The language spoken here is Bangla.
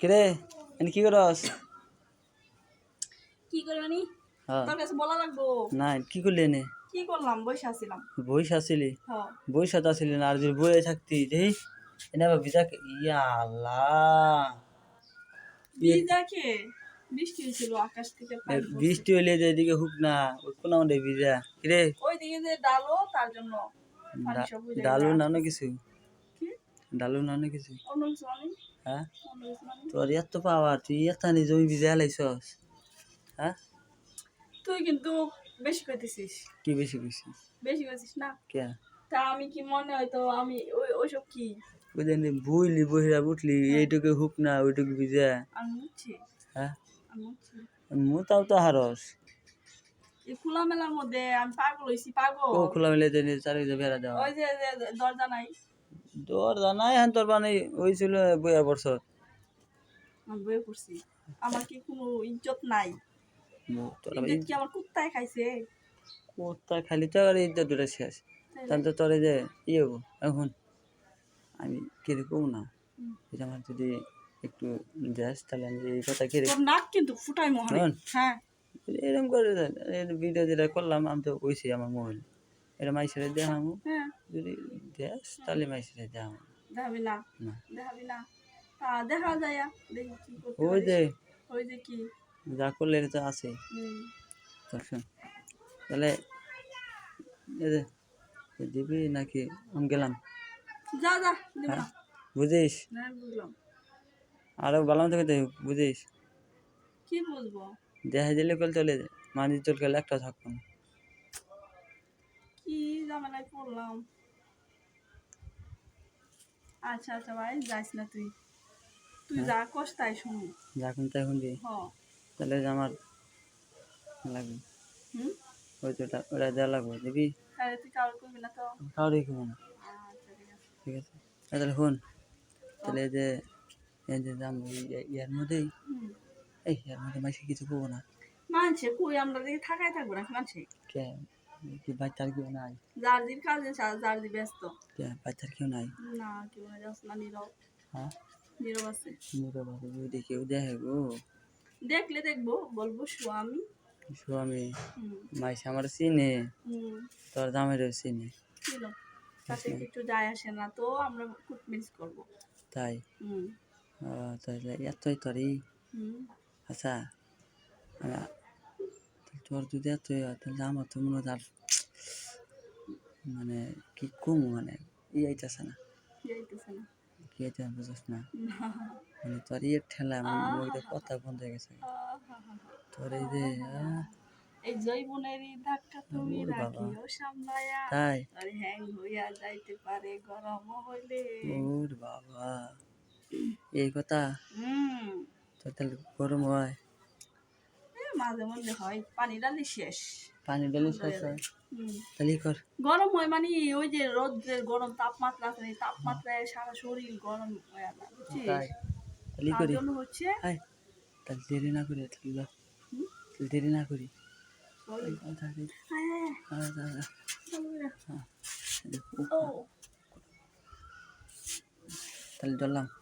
কিরে এনে কি করস? কি করে মানে? হ্যাঁ। তোর কাছে বলা লাগবো। না কি করলি এনে? কি করলাম বসে আছিলাম। বইস আসিলি হ বইস আসিলি না আর যদি বইয়ে থাকতি দেই। এনে আবার ভিজা ইয়া আল্লাহ। ভিজাকে বৃষ্টি হয়েছিল আকাশ থেকে বৃষ্টি হইলে যে এদিকে হুক না ওই কোন আমাদের ভিজা কিরে? যে ডালো তার জন্য হয়ে। ডালু না না কিছু। কি? ডালু না কিছু হ্যাঁ? তোর এত পাওয়ার তুই এত নি জমি ভিজা লাইছস হ্যাঁ? তুই কিন্তু বেশি করতেছিস কি বেশি বেশি বেশি করছিস না? কে? তা আমি কি মনে হয় তো আমি ওই ওইসব কি? ওই দিন বুইলি বহিরা উঠলি এইটুকু হুক না ওইটুকু ভিজা আমি বুঝছি। হ্যাঁ? আমি বুঝছি। মু তাও তো হারস। খোলা মেলার মধ্যে আমি পাগল হয়েছি পাগল। ও খোলা মিলে যে চারিদিকে বেড়া দেওয়া। ওই যে যে দরজা নাই। তোর জানাই হ্যাঁ তোর মানে ওই ছিল বইয়া বছর আমি বয়ে পড়ছি। আমার কি কোনো ইজ্জত নাই? ইজ্জত কি আমার কুত্তায় খাইছে? কোথা খালি তো আর এই দুটো শেষ। তাহলে তোর এই যে ইয়ে হব এখন আমি কীরকম না? এটা আমার যদি একটু দেশ তাহলে আমি এই কথা নাক কিন্তু ফুটাই মহানে। হ্যাঁ। এরকম করে ভিডিও যেটা করলাম আমি তো কইছি আমার মোবাইল এটা মাইসেরে দেখাম হ্যাঁ। যদি দেশ তাহলে মাইসেরে দেখাম দেখাবি না। না। দেখাবি না। তা দেখা যায় দেখি কি করতে ওই। যে। ওই যে কি? যা করলে তো আছে। হুম। তাহলে দিবি নাকি আমি গেলাম? যা যা হ্যাঁ বুঝিস? না বুঝলাম। আরও ভালো করতে বুঝিস? কি বুঝব? দেখা দিলে কল চলে যায় মাঝি চল গেলে একটা থাকব না ঝামেলায় পড়লাম। আচ্ছা আচ্ছা ভাই যাইস না তুই। তুই যা কস তাই শুনি। তাহলে আমার লাগবে। হুম? ওই তো ওটা দেওয়া লাগবে। দিবি? তাহলে তুই করবি না তো? না। আচ্ছা ঠিক আছে। এ তাহলে শোন। তাহলে এই যে এই যে দাম ইয়ার মধ্যেই এই ইয়ার মধ্যে মাইসে কিছু করব না। মানছে কই? আমরা দেখি থাকাই থাকব না মানছে? কে? কি বাচ্চার কেউ নাই? জার্জির কাজে জার্জি ব্যস্ত। বাচ্চার কেউ নাই? না কেউ না যাস না নীরব। হ্যাঁ? নীরব আছে। নুরো বাবু যদি কেউ দেখে গো দেখলে দেখব বলব স্বামী। স্বামী? মাইসে আমার চিনে? তোর দামেরও চিনে? তাতে কিছু যায় আসে না তো আমরা খুব মিস করব। তাই? হুম। ও, তাহলে এতই হুম। আচ্ছা তোর যদি হয় তাহলে আমার তো মনে হয় আর মানে কি কম মানে? ই আইতাছে না। কি আইতে না। মানে তোর ইয়ে ঠেলা মুখে কথা বন্ধ হয়ে গেছে। তোর এই যে এই জৈবনেরই ধাক্কা তুমি বাবা। রাখিও সামলায়া। তাই? আর হ্যাং হইয়া যাইতে পারে গরম হইলে। ওর বাবা। এই কথা? হুম তাহলে গরম হয়? মাঝে মধ্যে হয় পানি ডালি শেষ। পানি ঢেলে শেষ হয়? তাহলে কর। গরম হয় মানে ওই যে রোদ্রের গরম তাপমাত্রা আছে তাপমাত্রায় সারা শরীর গরম হয়ে তাহলে করি। হচ্ছে তাহলে দেরি না করি তাহলে দেরি না করি। তাহলে। আয়,